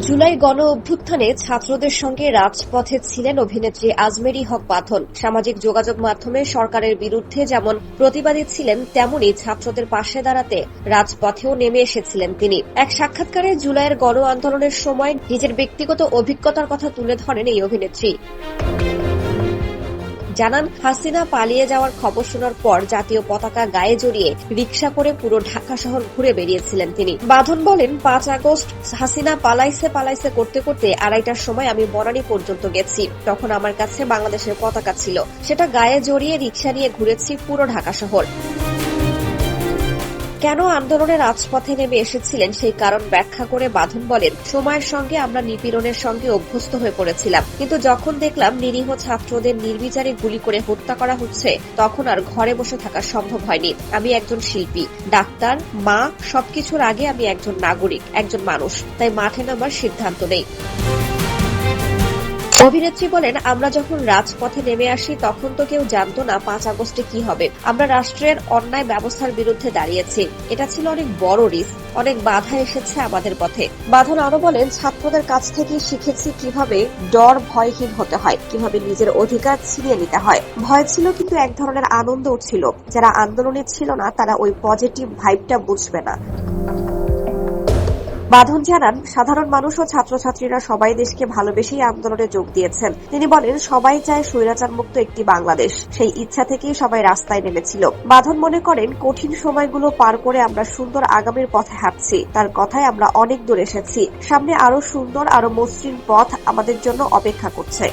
জুলাই গণ অভ্যুত্থানে ছাত্রদের সঙ্গে রাজপথে ছিলেন অভিনেত্রী আজমেরি হক বাঁধন সামাজিক যোগাযোগ মাধ্যমে সরকারের বিরুদ্ধে যেমন প্রতিবাদী ছিলেন তেমনি ছাত্রদের পাশে দাঁড়াতে রাজপথেও নেমে এসেছিলেন তিনি। এক সাক্ষাৎকারে জুলাইয়ের গণ আন্দোলনের সময় নিজের ব্যক্তিগত অভিজ্ঞতার কথা তুলে ধরেন এই অভিনেত্রী। জানান, হাসিনা পালিয়ে যাওয়ার খবর শোনার পর জাতীয় পতাকা গায়ে জড়িয়ে রিক্সা করে পুরো ঢাকা শহর ঘুরে বেরিয়েছিলেন তিনি। বাঁধন বলেন, পাঁচ আগস্ট হাসিনা পালাইছে পালাইছে করতে করতে আড়াইটার সময় আমি বনানী পর্যন্ত গেছি। তখন আমার কাছে বাংলাদেশের পতাকা ছিল। সেটা গায়ে জড়িয়ে রিক্সা নিয়ে ঘুরেছি পুরো ঢাকা শহর। কেন আন্দোলনের রাজপথে নেমে এসেছিলেন সেই কারণ ব্যাখ্যা করে বাঁধন বলেন, সময়ের সঙ্গে আমরা নিপীড়নের সঙ্গে অভ্যস্ত হয়ে পড়েছিলাম। কিন্তু যখন দেখলাম নিরীহ ছাত্রদের নির্বিচারে গুলি করে হত্যা করা হচ্ছে, তখন আর ঘরে বসে থাকা সম্ভব হয়নি। আমি একজন শিল্পী, ডাক্তার, মা, সবকিছুর আগে আমি একজন নাগরিক, একজন মানুষ, তাই মাঠে নামার সিদ্ধান্ত নেই। অভিনেত্রী বলেন, আমরা যখন রাজপথে নেমে আসি, তখন তো কেউ জানতো না পাঁচ আগস্টে কি হবে। আমরা রাষ্ট্রের অন্যায় ব্যবস্থার বিরুদ্ধে দাঁড়িয়েছি। এটা ছিল অনেক বড় রিস্ক। অনেক বাধা এসেছে আমাদের পথে। বাঁধন আরও বলেন, ছাত্রদের কাছ থেকে শিখেছি কীভাবে ডর ভয়হীন হতে হয়, কীভাবে নিজের অধিকার ছিনিয়ে নিতে হয়। ভয় ছিল কিন্তু এক ধরনের আনন্দও ছিল। যারা আন্দোলনে ছিল না, তারা ওই পজিটিভ ভাইবটা বুঝবে না। বাঁধন জানান, সাধারণ মানুষ ও ছাত্রছাত্রীরা সবাই দেশকে ভালোবেসেই আন্দোলনে যোগ দিয়েছেন। তিনি বলেন, সবাই চায় স্বৈরাচার মুক্ত একটি বাংলাদেশ। সেই ইচ্ছা থেকেই সবাই রাস্তায় নেমেছিল। বাঁধন মনে করেন, কঠিন সময়গুলো পার করে আমরা সুন্দর আগামীর পথে হাঁটছি। তার কথায় আমরা অনেক দূর এসেছি। সামনে আরও সুন্দর, আরও মসৃণ পথ আমাদের জন্য অপেক্ষা করছে।